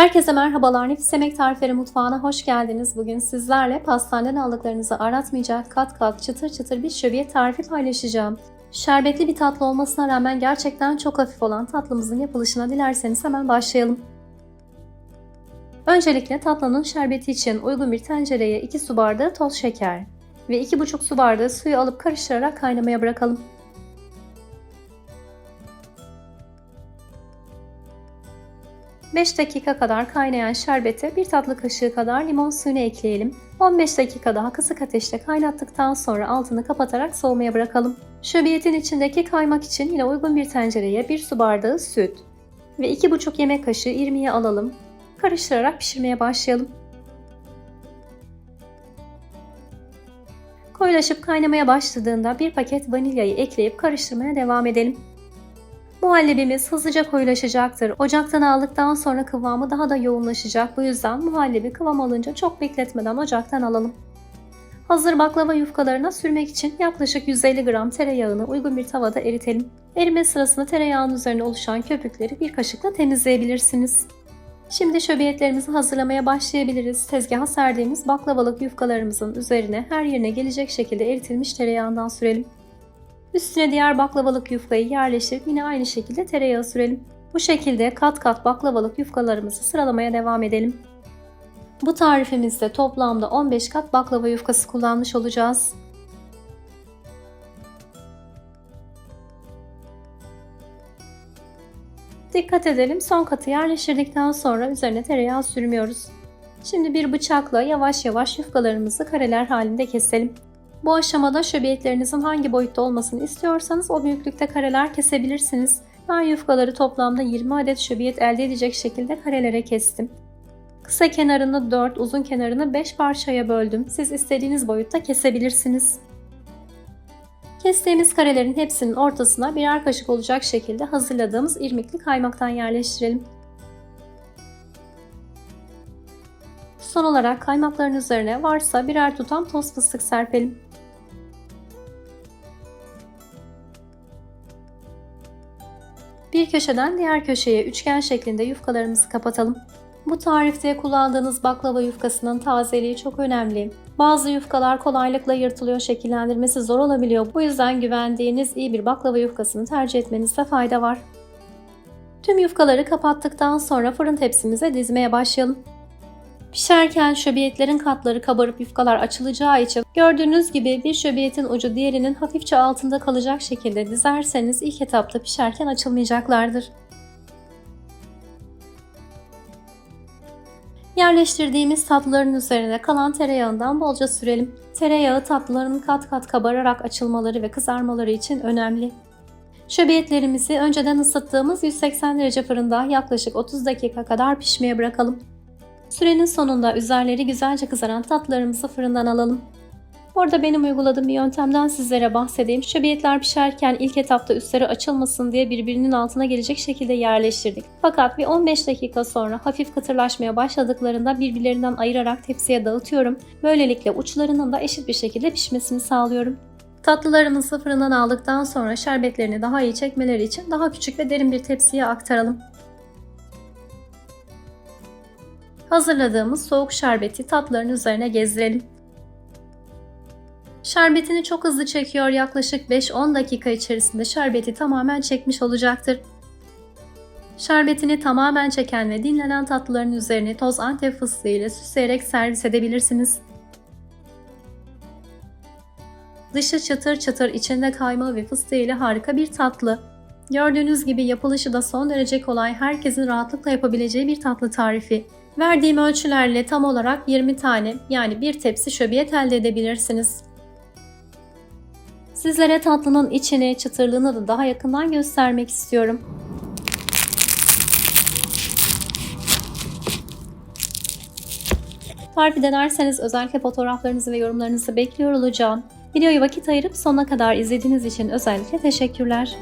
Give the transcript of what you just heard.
Herkese merhabalar. Nefis Yemek Tarifleri Mutfağı'na hoş geldiniz. Bugün sizlerle pastaneden aldıklarınızı aratmayacak kat kat çıtır çıtır bir şöbiyet tarifi paylaşacağım. Şerbetli bir tatlı olmasına rağmen gerçekten çok hafif olan tatlımızın yapılışına dilerseniz hemen başlayalım. Öncelikle tatlının şerbeti için uygun bir tencereye 2 su bardağı toz şeker ve 2,5 su bardağı suyu alıp karıştırarak kaynamaya bırakalım. 5 dakika kadar kaynayan şerbete 1 tatlı kaşığı kadar limon suyunu ekleyelim. 15 dakika daha kısık ateşte kaynattıktan sonra altını kapatarak soğumaya bırakalım. Şöbiyetin içindeki kaymak için yine uygun bir tencereye 1 su bardağı süt ve 2,5 yemek kaşığı irmiği alalım. Karıştırarak pişirmeye başlayalım. Koyulaşıp kaynamaya başladığında bir paket vanilyayı ekleyip karıştırmaya devam edelim. Muhallebimiz hızlıca koyulaşacaktır. Ocaktan aldıktan sonra kıvamı daha da yoğunlaşacak. Bu yüzden muhallebi kıvam alınca çok bekletmeden ocaktan alalım. Hazır baklava yufkalarına sürmek için yaklaşık 150 gram tereyağını uygun bir tavada eritelim. Erime sırasında tereyağının üzerine oluşan köpükleri bir kaşıkla temizleyebilirsiniz. Şimdi şöbiyetlerimizi hazırlamaya başlayabiliriz. Tezgaha serdiğimiz baklavalık yufkalarımızın üzerine her yerine gelecek şekilde eritilmiş tereyağından sürelim. Üstüne diğer baklavalık yufkayı yerleştirip yine aynı şekilde tereyağı sürelim. Bu şekilde kat kat baklavalık yufkalarımızı sıralamaya devam edelim. Bu tarifimizde toplamda 15 kat baklava yufkası kullanmış olacağız. Dikkat edelim son katı yerleştirdikten sonra üzerine tereyağı sürmüyoruz. Şimdi bir bıçakla yavaş yavaş yufkalarımızı kareler halinde keselim. Bu aşamada şöbiyetlerinizin hangi boyutta olmasını istiyorsanız o büyüklükte kareler kesebilirsiniz. Ben yufkaları toplamda 20 adet şöbiyet elde edecek şekilde karelere kestim. Kısa kenarını 4, uzun kenarını 5 parçaya böldüm. Siz istediğiniz boyutta kesebilirsiniz. Kestiğimiz karelerin hepsinin ortasına birer kaşık olacak şekilde hazırladığımız irmikli kaymaktan yerleştirelim. Son olarak kaymakların üzerine varsa birer tutam toz fıstık serpelim. Bir köşeden diğer köşeye üçgen şeklinde yufkalarımızı kapatalım. Bu tarifte kullandığınız baklava yufkasının tazeliği çok önemli. Bazı yufkalar kolaylıkla yırtılıyor, şekillendirmesi zor olabiliyor. Bu yüzden güvendiğiniz iyi bir baklava yufkasını tercih etmenizde fayda var. Tüm yufkaları kapattıktan sonra fırın tepsimize dizmeye başlayalım. Pişerken şöbiyetlerin katları kabarıp yufkalar açılacağı için gördüğünüz gibi bir şöbiyetin ucu diğerinin hafifçe altında kalacak şekilde dizerseniz ilk etapta pişerken açılmayacaklardır. Yerleştirdiğimiz tatlıların üzerine kalan tereyağından bolca sürelim. Tereyağı tatlıların kat kat kabararak açılmaları ve kızarmaları için önemli. Şöbiyetlerimizi önceden ısıttığımız 180 derece fırında yaklaşık 30 dakika kadar pişmeye bırakalım. Sürenin sonunda üzerleri güzelce kızaran tatlılarımızı fırından alalım. Burada benim uyguladığım bir yöntemden sizlere bahsedeyim. Şöbiyetler pişerken ilk etapta üstleri açılmasın diye birbirinin altına gelecek şekilde yerleştirdik. Fakat bir 15 dakika sonra hafif kıtırlaşmaya başladıklarında birbirlerinden ayırarak tepsiye dağıtıyorum. Böylelikle uçlarının da eşit bir şekilde pişmesini sağlıyorum. Tatlılarımızı fırından aldıktan sonra şerbetlerini daha iyi çekmeleri için daha küçük ve derin bir tepsiye aktaralım. Hazırladığımız soğuk şerbeti tatlıların üzerine gezdirelim. Şerbetini çok hızlı çekiyor yaklaşık 5-10 dakika içerisinde şerbeti tamamen çekmiş olacaktır. Şerbetini tamamen çeken ve dinlenen tatlıların üzerine toz antep fıstığı ile süsleyerek servis edebilirsiniz. Dışı çıtır çıtır içinde kaymağı ve fıstığı ile harika bir tatlı. Gördüğünüz gibi yapılışı da son derece kolay, herkesin rahatlıkla yapabileceği bir tatlı tarifi. Verdiğim ölçülerle tam olarak 20 tane yani bir tepsi şöbiyet elde edebilirsiniz. Sizlere tatlının içini, çıtırlığını da daha yakından göstermek istiyorum. Tarifi denerseniz özellikle fotoğraflarınızı ve yorumlarınızı bekliyor olacağım. Videoyu vakit ayırıp sonuna kadar izlediğiniz için özellikle teşekkürler.